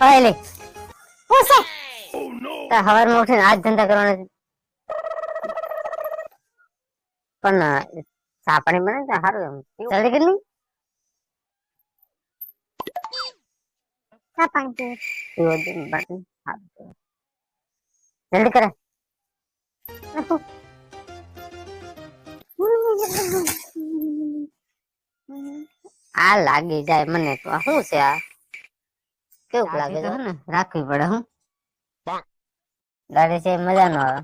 પહેલી હું હવારમાં ઉઠીને આજ ધંધા કરવાના છે. પણ સાપણી પાણી બને તો સારું એમ. જલ્દી કરી નહીં ચા પાણી પીવું પીવો જ નહીં, બાકી સારું કહેવાય. જલ્દી કરે. આ લાગી જાય મને તો. શું છે આ? કેવું લાગે છે? ને રાખવી પડે હું. ગાડી છે મજા નો આવે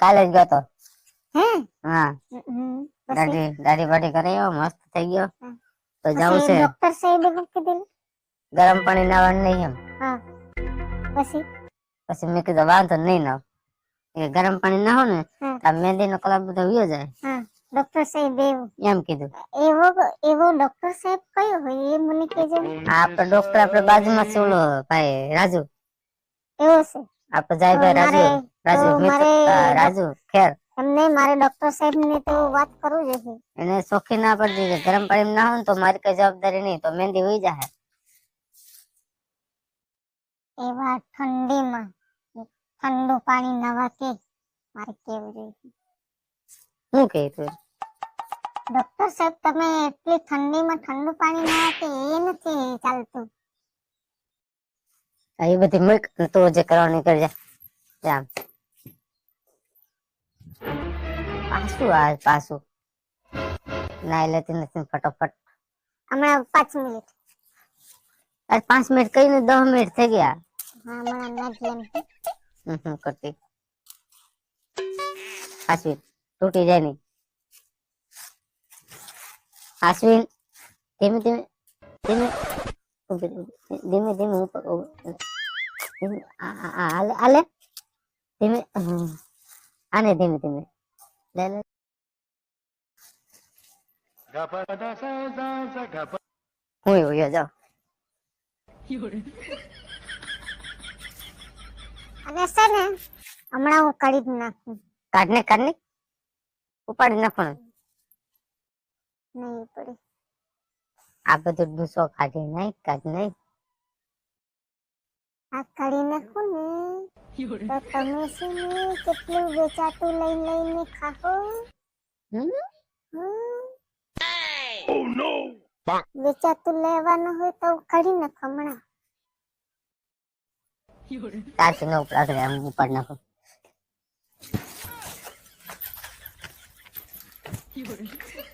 કાલે જ ગયો તો? હા. દાઢી દાઢી બાઢી કરી આવ્યો મસ્ત થઈ ગયો. તો જવું છે. ડોક્ટર સાહેબે કીધું ગરમ પાણી નાવાનું નહીં એમ. પછી? પછી મેં કીધું વાંધો નહીં નાવ. એ ગરમ પાણી નાહો ને આ તો મહેંદી નો કલર બધો વ્યો જાય. હા. ડોક્ટર સાહેબ એવું એમ કીધું. એવો એવો ડોક્ટર સાહેબ કયો હોય એ મને કહેજો. આપણે ડોક્ટર આપણે બાજુમાં છે ઓલો ભાઈ રાજુ. એવો છે. આપણે જાય ભાઈ રાજુ રાજુ રાજુ ખેર. એમને મારે ડોક્ટર સાહેબ ને તો વાત કરવું જોઈએ એને સોખી ના પડતી કે ગરમ પાણી ના હોય તો મારી કઈ જવાબદારી નહીં તો મહેંદી વહી જાય એવા ઠંડીમાં ઠંડુ પાણી નવા કે મારે કેવું જોઈએ? શું કહે તું ડોક્ટર સાહેબ તમે એટલી ઠંડીમાં ઠંડુ પાણી ના કે એ નથી ચાલતું. એ બધી મૂક તો જે કરવાની કરજે. જામ. પાછું આ પાછું. નાઈ લેતી નથી ફટોફટ. હમણાં પાંચ મિનિટ. અરે પાંચ મિનિટ કઈ ને દસ મિનિટ થઈ ગયા. હા હમણાં એમ હમ હમ કરતી. આશ્વિન તૂટી જાય નહીં. આશ્વિન ધીમે ધીમે ધીમે ધીમે ધીમે હું ધીમે આ આ આ હાલે હાલે. ધીમે આને ધીમે ધીમે. લે લે. હું એવું જાઓ. અને છે હમણાં હું કાઢી નાખું. કાઢને કાઢને? ઉપાડી નાખવાનું. નહીં પડે આ બધું ભૂસો કાઢી નહીં કાઢ નહીં આ કાઢી નાખો ને. તો તમે શું ને કેટલું વેચાતું લઈ લઈને ખાઓ? હમ. વેચાતું લેવાનું હોય તો કાઢી નાખો હમણાં. તારથી ન ઉપડાશે આમ 夜。